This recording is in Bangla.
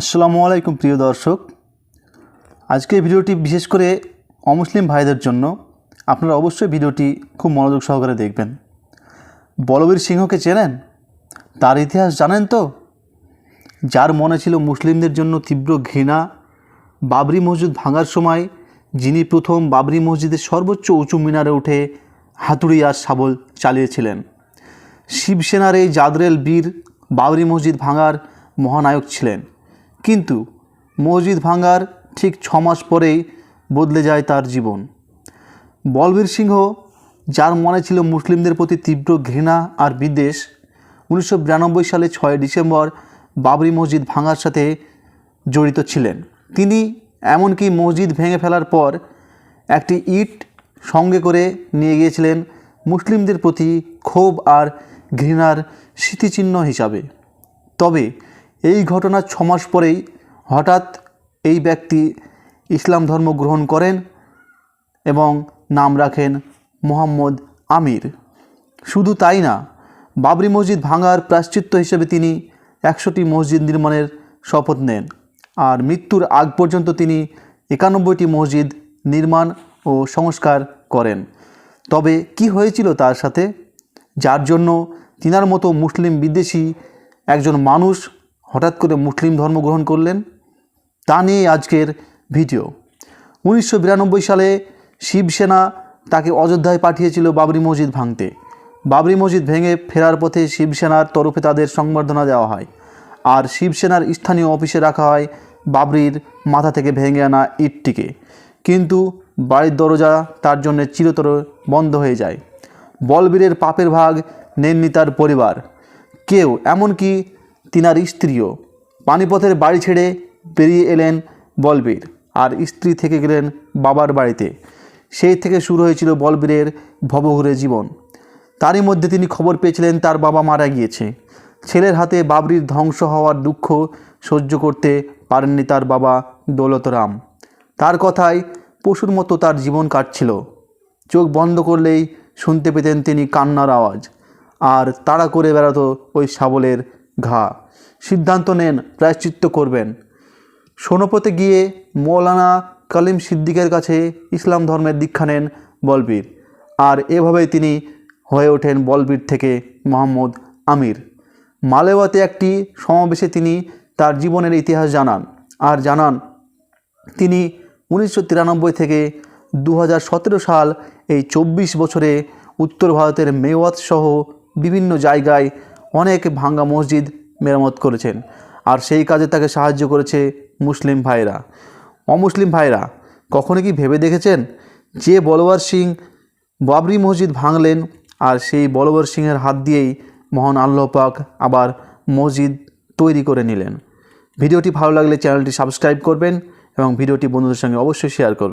আসসালামু আলাইকুম প্রিয় দর্শক। আজকের ভিডিওটি বিশেষ করে অমুসলিম ভাইদের জন্য আপনারা অবশ্যই ভিডিওটি খুব মনোযোগ সহকারে দেখবেন। বলবীর সিংহকে চেনেন? তার ইতিহাস জানেন তো? যার মনে ছিল মুসলিমদের জন্য তীব্র ঘৃণা, বাবরি মসজিদ ভাঙার সময় যিনি প্রথম বাবরি মসজিদের সর্বোচ্চ উঁচু মিনারে উঠে হাতুড়ি আর শাবল চালিয়েছিলেন। শিবসেনার এই জাদরেল বীর বাবরি মসজিদ ভাঙার মহানায়ক ছিলেন। কিন্তু মসজিদ ভাঙার ঠিক ছ মাস পরেই বদলে যায় তার জীবন। বলবীর সিংহ, যার মনে ছিল মুসলিমদের প্রতি তীব্র ঘৃণা আর বিদ্বেষ, উনিশশো বিরানব্বই সালে ছয় ডিসেম্বর বাবরি মসজিদ ভাঙার সাথে জড়িত ছিলেন। তিনি এমনকি মসজিদ ভেঙে ফেলার পর একটি ইট সঙ্গে করে নিয়ে গিয়েছিলেন মুসলিমদের প্রতি ক্ষোভ আর ঘৃণার স্মৃতিচিহ্ন হিসাবে। তবে এই ঘটনার ছমাস পরেই হঠাৎ এই ব্যক্তি ইসলাম ধর্ম গ্রহণ করেন এবং নাম রাখেন মোহাম্মদ আমির। শুধু তাই না, বাবরি মসজিদ ভাঙার প্রাশ্চিত্য হিসেবে তিনি একশোটি মসজিদ নির্মাণের শপথ নেন আর মৃত্যুর আগ পর্যন্ত তিনি একানব্বইটি মসজিদ নির্মাণ ও সংস্কার করেন। তবে কি হয়েছিল তার সাথে? যার জন্য তিনার মতো মুসলিম বিদ্বেষী একজন মানুষ হঠাৎ করে মুসলিম ধর্ম গ্রহণ করলেন? তা নিয়ে আজকের ভিডিও। উনিশশো বিরানব্বই সালে শিবসেনা তাকে অযোধ্যায় পাঠিয়েছিল বাবরি মসজিদ ভাঙতে। বাবরি মসজিদ ভেঙে ফেরার পথে শিবসেনার তরফে তাদের সংবর্ধনা দেওয়া হয়। আর শিবসেনার স্থানীয় অফিসে রাখা হয় বাবরির মাথা থেকে ভেঙে আনা ইটটিকে। কিন্তু বাড়ির দরজা তার জন্য চিরতর বন্ধ হয়ে যায়। বলবীরের পাপের ভাগ নেননি তার পরিবার। কেউ, এমনকি তিনার স্ত্রীও। পানিপথের বাড়ি ছেড়ে বেরিয়ে এলেন বলবীর, আর স্ত্রী থেকে গেলেন বাবার বাড়িতে। সেই থেকে শুরু হয়েছিল বলবীরের ভবঘুরে জীবন। তারই মধ্যে তিনি খবর পেয়েছিলেন তার বাবা মারা গিয়েছে। ছেলের হাতে বাবরির ধ্বংস হওয়ার দুঃখ সহ্য করতে পারেননি তার বাবা দৌলতরাম তার কথায় পশুর মতো তার জীবন কাটছিল। চোখ বন্ধ করলেই শুনতে পেতেন তিনি কান্নার আওয়াজ। আর তাড়া করে বেড়াতো ওই শাবলের ঘা। সিদ্ধান্ত নেন, প্রায়শ্চিত্ত করবেন। সোনপথে গিয়ে মৌলানা কালিম সিদ্দিকের কাছে ইসলাম ধর্মের দীক্ষা নেন বলবীর। আর এভাবেই তিনি হয়ে ওঠেন বলবীর থেকে মোহাম্মদ আমির। মালেওয়াতে একটি সমাবেশে তিনি তার জীবনের ইতিহাস জানান। আর জানান, তিনি উনিশশো তিরানব্বই থেকে দু হাজার সতেরো সাল এই চব্বিশ বছরে উত্তর ভারতের মেওয়াত সহ বিভিন্ন জায়গায় অনেক ভাঙ্গা মসজিদ মেরামত করেছেন। আর সেই কাজে তাকে সাহায্য করেছে মুসলিম ভাইরা। অমুসলিম ভাইরা, কখনো কি ভেবে দেখেছেন যে বলওয়ার সিং বাবরি মসজিদ ভাঙলেন আর সেই বলবর সিংয়ের হাত দিয়েই মহান আল্লাহ পাক আবার মসজিদ তৈরি করে নিলেন? ভিডিওটি ভালো লাগলে চ্যানেলটি সাবস্ক্রাইব করবেন এবং ভিডিওটি বন্ধুদের সঙ্গে অবশ্যই শেয়ার করবেন।